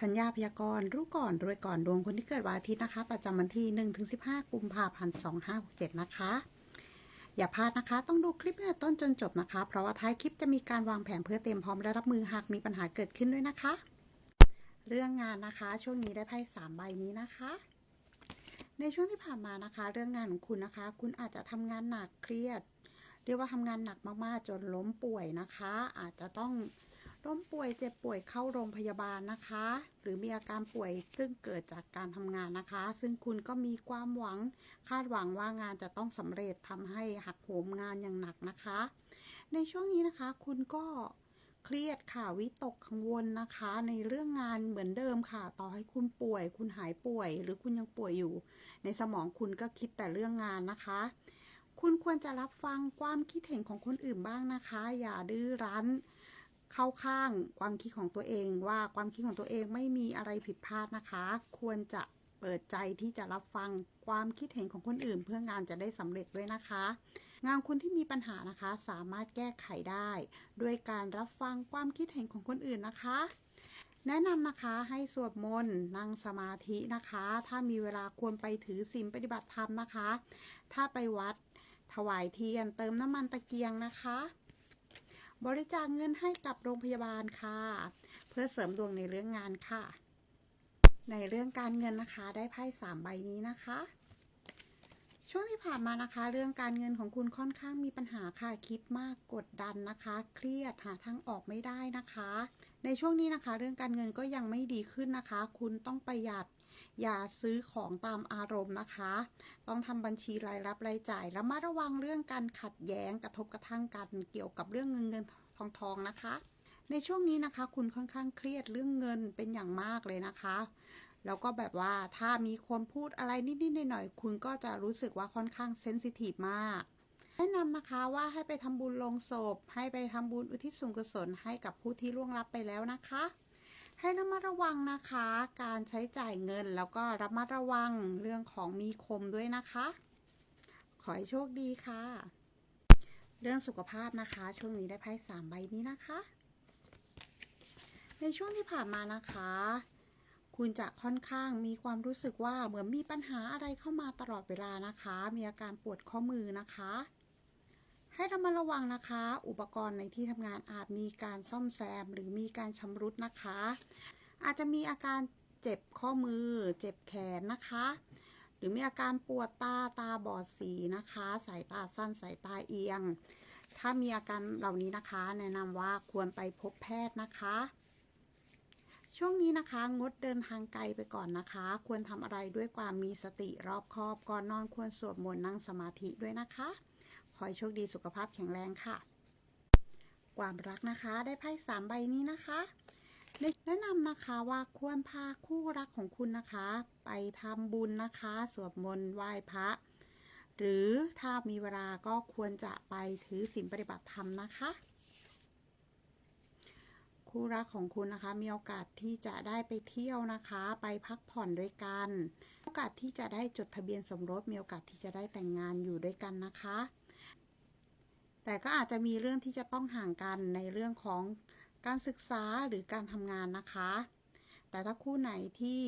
ธัญญาพยากรณ์รู้ก่อนรวยก่อนดวงคนที่เกิดวันอาทิตย์นะคะ ประจำวันที่ 1-15 กุมภาพันธ์2567 นะคะ อย่าพลาดนะคะ ต้องดูคลิปตั้งแต่ต้นจนจบนะคะ เพราะว่าท้ายคลิปจะมีการวางแผนเพื่อเตรียมพร้อมและรับมือหากมีปัญหาเกิดขึ้นด้วยนะคะ เรื่องงานนะคะ ช่วงนี้ได้ไพ่สามใบนี้นะคะ ในช่วงที่ผ่านมานะคะ เรื่องงานของคุณนะคะ คุณอาจจะทำงานหนักเครียด เรียกว่าทำงานหนักมากๆจนล้มป่วยนะคะ อาจจะต้อง ล้มป่วยเจ็บป่วยเข้าโรงพยาบาลนะคะ หรือมีอาการป่วยซึ่งเกิดจากการทำงานนะคะ ซึ่งคุณก็มีความหวังคาดหวังว่างานจะต้องสำเร็จทำให้หักโหมงานอย่างหนักนะคะ ในช่วงนี้นะคะ คุณก็เครียดค่ะวิตกกังวลนะคะ ในเรื่องงานเหมือนเดิมค่ะ ต่อให้คุณป่วย คุณหายป่วย หรือคุณยังป่วยอยู่ ในสมองคุณก็คิดแต่เรื่องงานนะคะ คุณควรจะรับฟังความคิดเห็นของคนอื่นบ้างนะคะ อย่าดื้อรั้น เข้าข้างความคิดของตัวเองว่าความคิดของตัวเองไม่มีอะไรผิดพลาดนะคะ ควรจะเปิดใจที่จะรับฟังความคิดเห็นของคนอื่น เพื่องานจะได้สำเร็จด้วยนะคะ งานคุณที่มีปัญหานะคะ สามารถแก้ไขได้ด้วยการรับฟังความคิดเห็นของคนอื่นนะคะ แนะนำนะคะให้สวดมนต์นั่งสมาธินะคะ ถ้ามีเวลาควรไปถือศีลปฏิบัติธรรมนะคะ ถ้าไปวัดถวายเทียนเติมน้ำมันตะเกียงนะคะ บริจาคเงินให้กับโรงพยาบาลค่ะ เพื่อเสริมดวงในเรื่องงานค่ะ ในเรื่องการเงินนะคะ ได้ไพ่สามใบนี้นะคะ ช่วงที่ผ่านมานะคะ เรื่องการเงินของคุณค่อนข้างมีปัญหาค่ะคิดมากกดดันนะคะ เครียดหาทางออกไม่ได้นะคะ ในช่วงนี้นะคะ เรื่องการเงินก็ยังไม่ดีขึ้นนะคะ คุณต้องประหยัด อย่าซื้อของตามอารมณ์นะคะ ต้องทำบัญชีรายรับรายจ่ายระมัดระวังเรื่องการขัดแย้งกระทบกระทั่งกันเกี่ยวกับเรื่องเงินเงินทองทองนะคะ ในช่วงนี้นะคะ คุณค่อนข้างเครียดเรื่องเงินเป็นอย่างมากเลยนะคะแล้วก็แบบว่าถ้ามีคนพูดอะไรนิดๆหน่อยๆคุณก็จะรู้สึกว่าค่อนข้างเซนซิทีฟมากแนะนำนะคะว่าให้ไปทำบุญลงศพ ให้ไปทำบุญอุทิศส่วนกุศลให้กับผู้ที่ล่วงลับไปแล้วนะคะ ให้ระมัดระวังนะคะ การใช้จ่ายเงินแล้วก็ระมัดระวังเรื่องของมีคมด้วยนะคะ ขอให้โชคดีค่ะ เรื่องสุขภาพนะคะ ช่วงนี้ได้ไพ่สามใบนี้นะคะ ในช่วงที่ผ่านมานะคะ คุณจะค่อนข้างมีความรู้สึกว่าเหมือนมีปัญหาอะไรเข้ามาตลอดเวลานะคะ มีอาการปวดข้อมือนะคะ ให้ระมัดระวังนะคะ อุปกรณ์ในที่ทำงานอาจมีการซ่อมแซม หรือมีการชำรุดนะคะ อาจจะมีอาการเจ็บข้อมือ เจ็บแขนนะคะ หรือมีอาการปวดตาตาบอดสีนะคะ สายตาสั้นสายตาเอียง ถ้ามีอาการเหล่านี้นะคะ แนะนำว่าควรไปพบแพทย์นะคะช่วงนี้นะคะ งดเดินทางไกลไปก่อนนะคะ ควรทำอะไรด้วยความมีสติรอบคอบก่อนนอนควรสวดมนต์นั่งสมาธิด้วยนะคะ ขอให้โชคดีสุขภาพแข็งแรงค่ะ ความรักนะคะได้ไพ่สามใบนี้นะคะแนะนำนะคะว่าควรพาคู่รักของคุณนะคะ ไปทำบุญนะคะ สวดมนต์ไหว้พระ หรือถ้ามีเวลาก็ควรจะไปถือศีลปฏิบัติธรรมนะคะ คู่รักของคุณนะคะมีโอกาสที่จะได้ไปเที่ยวนะคะ ไปพักผ่อนด้วยกัน โอกาสที่จะได้จดทะเบียนสมรสมีโอกาสที่จะได้แต่งงานอยู่ด้วยกันนะคะ แต่ก็อาจจะมีเรื่องที่จะต้องห่างกันในเรื่องของการศึกษาหรือการทำงานนะคะ แต่ถ้าคู่ไหนที่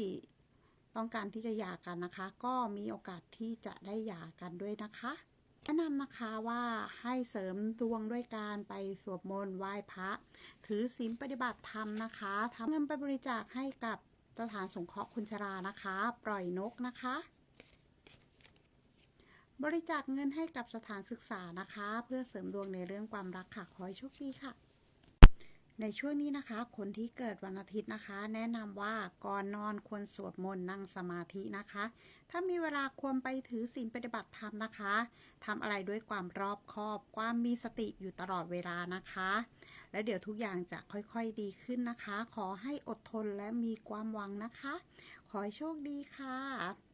ต้องการที่จะหย่ากันนะคะ ก็มีโอกาสที่จะได้หย่ากันด้วยนะคะแนะนำนะคะว่าให้เสริมดวงด้วยการไปสวดมนต์ไหว้พระ ถือศีลปฏิบัติธรรมนะคะทำเงินไปบริจาคให้กับสถานสงเคราะห์คนชรานะคะ ปล่อยนกนะคะ บริจาคเงินให้กับสถานศึกษานะคะ เพื่อเสริมดวงในเรื่องความรักค่ะ ขอให้โชคดีค่ะ ในช่วงนี้นะคะ คนที่เกิดวันอาทิตย์นะคะ แนะนำว่าก่อนนอนควรสวดมนต์นั่งสมาธินะคะ ถ้ามีเวลาควรไปถือศีลปฏิบัติธรรมนะคะทำอะไรด้วยความรอบคอบ ความมีสติอยู่ตลอดเวลานะคะ และเดี๋ยวทุกอย่างจะค่อยๆดีขึ้นนะคะ ขอให้อดทนและมีความหวังนะคะ ขอให้โชคดีค่ะ